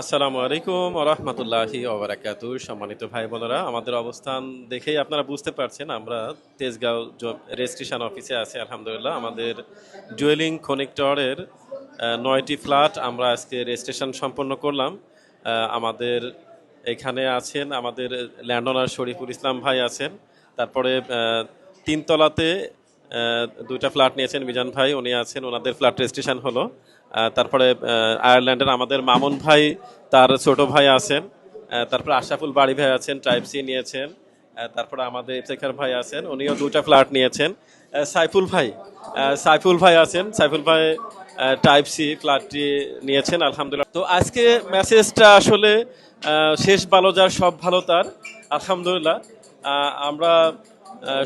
আসসালামু আলাইকুম রহমতুল্লাহি ওবরাকাত সম্মানিত ভাই বোনেরা আমাদের অবস্থান দেখেই আপনারা বুঝতে পারছেন, আমরা তেজগাঁও রেজিস্ট্রেশন অফিসে আছি, আলহামদুলিল্লাহ। আমাদের জুয়েলিং কনেক্টরের নয়টি ফ্ল্যাট আমরা আজকে রেজিস্ট্রেশন সম্পন্ন করলাম। আমাদের এখানে আছেন আমাদের ল্যান্ড ওনার শরীফুল ইসলাম ভাই আছেন। তারপরে তিনতলাতে দুইটা ফ্ল্যাট নিয়েছেন মিজান ভাই, উনি আছেন, ওনাদের ফ্ল্যাট রেজিস্ট্রেশন হলো। তারপরে আয়ারল্যান্ডের আমাদের মামুন ভাই, তার ছোট ভাই আছেন। তারপরে আশাফুল বাড়ি ভাই আছেন টাইপ সি নিয়েছেন। তারপরে আমাদের ইফতেখার ভাই আছেন, উনিও দুটা ফ্ল্যাট নিয়েছেন। সাইফুল ভাই সাইফুল ভাই আছেন, সাইফুল ভাই টাইপ সি ফ্ল্যাটটি নিয়েছেন, আলহামদুলিল্লাহ। তো আজকে মেসেজটা আসলে শেষ ভালো যার, সব ভালো তার, আলহামদুলিল্লাহ। আমরা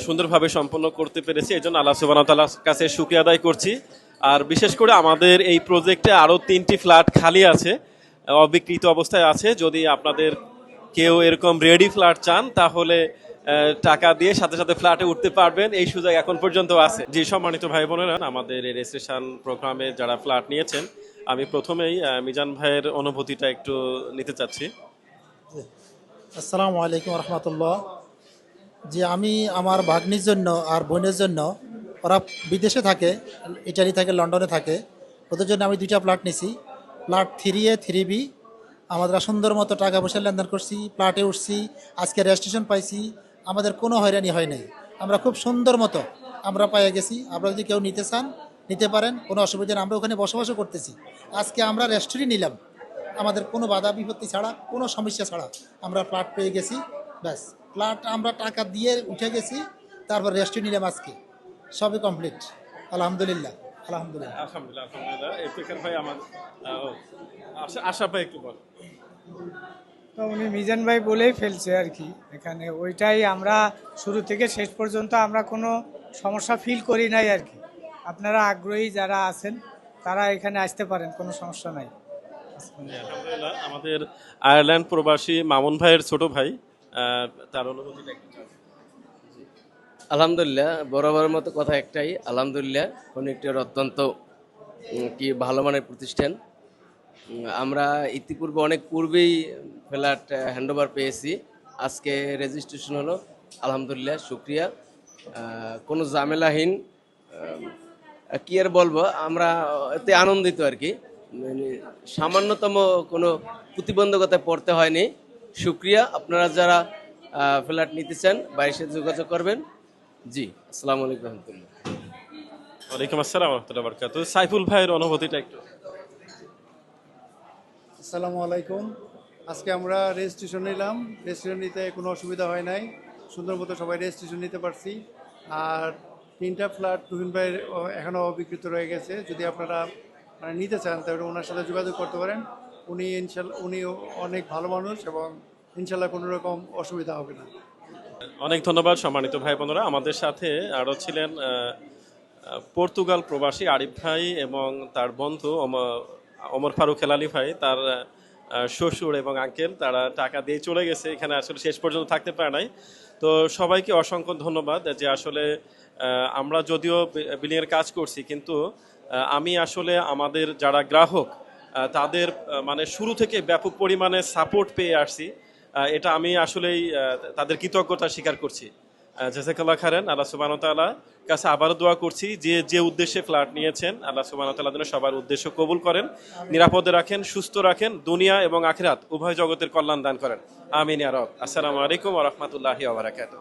সুন্দরভাবে সম্পন্ন করতে পেরেছি এই জন্য আল্লাহ সুবাহ তাল্লাহ কাছে সুক্রিয়া আদায় করছি। আর বিশেষ করে আমাদের এই প্রজেক্টে আরও তিনটি ফ্ল্যাট খালি আছে, অবিকৃত অবস্থায় আছে। যদি আপনাদের কেউ এরকম রেডি ফ্ল্যাট চান, তাহলে টাকা দিয়ে সাথে সাথে ফ্ল্যাটে উঠতে পারবেন। এই সুযোগ এখন পর্যন্ত আছে। যে সম্মানিত ভাই বোনেরা, আমাদের এই রেজিস্ট্রেশন প্রোগ্রামে যারা ফ্ল্যাট নিয়েছেন, আমি প্রথমেই মিজান ভাইয়ের অনুভূতিটা একটু নিতে চাচ্ছি। আসসালামু আলাইকুম রহমতুল্লাহ। যে আমি আমার ভাগ্নির জন্য আর বোনের জন্য ওরা বিদেশে থাকে, ইটালি থাকে, লন্ডনে থাকে। ওদের জন্য আমি দুইটা প্লাট নিছি। Flat three A three B আমরা সুন্দর মতো টাকা পয়সা লেনদেন করছি, প্লাটে উঠছি, আজকে রেজিস্ট্রেশন পাইছি। আমাদের কোনো হয়রানি হয় নাই। আমরা খুব সুন্দর মতো আমরা পাইয়ে গেছি। আপনারা যদি কেউ নিতে চান, নিতে পারেন, কোনো অসুবিধা নেই। আমরা ওখানে বসবাসও করতেছি। আজকে আমরা রেস্টুরেন্ট নিলাম। আমাদের কোনো বাধা বিপত্তি ছাড়া, কোনো সমস্যা ছাড়া আমরা প্লাট পেয়ে গেছি। ব্যাস, প্লাট আমরা টাকা দিয়ে উঠে গেছি, তারপর রেস্টুরেন্ট নিলাম আজকে। সবই কমপ্লিট আলহামদুলিল্লাহ আলহামদুলিল্লাহ। আলহামদুলিল্লাহ আলহামদুলিল্লাহ। ইফতেখার ভাই আমার আশা আশা ভাই একটু বল। তো উনি মিজান ভাই বলেই ফেলছে আর কি এখানে। ওইটাই আমরা শুরু থেকে শেষ পর্যন্ত আমরা কোনো সমস্যা ফিল করি নাই আর কি। আপনারা আগ্রহী যারা আছেন তারা এখানে আসতে পারেন কোনো সমস্যা নাই। আলহামদুলিল্লাহ। আমাদের আয়ারল্যান্ড প্রবাসী মামুন ভাইয়ের ছোট ভাই তার অনুভূতিটা। আলহামদুলিল্লাহ বরাবর মতো কথা একটাই আলহামদুলিল্লাহ কনেক্টের অত্যন্ত কি ভালো মানের প্রতিষ্ঠান। আমরা ইতিপূর্বে অনেক পূর্বেই ফ্ল্যাট হ্যান্ডওভার পেয়েছি। আজকে রেজিস্ট্রেশন হলো আলহামদুলিল্লাহ শুক্রিয়া। কোনো ঝামেলাহীন আহ, কি আর বলব আমরা এতে আনন্দিত আর কি। মানে সামান্যতম কোনো প্রতিবন্ধকতায় পড়তে হয়নি। শুক্রিয়া আপনারা যারা ফ্ল্যাট নিতে চান বাইরের সাথে যোগাযোগ করবেন। জি আসসালামু আলাইকুম রহমতুল্লাহ। ওয়ালাইকুম আসসালাম রহমতুল্লাহ বরকাত। সাইফুল ভাইয়ের অনুভূতিটা একটু। আসসালামু আলাইকুম। আজকে আমরা রেজিস্ট্রেশন নিলাম। রেজিস্ট্রেশন নিতে কোনো অসুবিধা হয় নাই। সুন্দর মতো সবাই রেজিস্ট্রেশন নিতে পারছি। আর তিনটা ফ্ল্যাট তুহিন ভাইয়ের এখনও অবিকৃত রয়ে গেছে। যদি আপনারা মানে নিতে চান তাহলে ওনার সাথে যোগাযোগ করতে পারেন। উনি ইনশাল্লাহ উনি অনেক ভালো মানুষ এবং ইনশাল্লাহ কোনো রকম অসুবিধা হবে না। অনেক ধন্যবাদ সম্মানিত ভাই বোনেরা। আমাদের সাথে আরও ছিলেন পর্তুগাল প্রবাসী আরিফ ভাই এবং তার বন্ধু ওমর ফারুক হেলালি ভাই। তার শ্বশুর এবং আঙ্কেল, তারা টাকা দিয়ে চলে গেছে। এখানে আসলে শেষ পর্যন্ত থাকতে পারে নাই। তো সবাইকে অসংখ্য ধন্যবাদ যে আসলে আমরা যদিও বিলিংয়ের কাজ করছি, কিন্তু আমি আসলে আমাদের যারা গ্রাহক তাদের মানে শুরু থেকে ব্যাপক পরিমাণে সাপোর্ট পেয়ে আসছি। এটা আমি আসলেই তাদের কৃতজ্ঞতা স্বীকার করছি। জেসেকাল্লা খারেন আল্লাহ সুবাহতাল্লাহ কাছে আবারও দোয়া করছি, যে যে উদ্দেশ্যে ফ্ল্যাট নিয়েছেন, আল্লাহ সুবাহতাল্লাহ যেন সবার উদ্দেশ্য কবুল করেন, নিরাপদে রাখেন, সুস্থ রাখেন, দুনিয়া এবং আখেরাত, উভয় জগতের কল্যাণ দান করেন। আমিন আরব আসসালামু আলাইকুম রহমতুল্লাহি আবরাকাত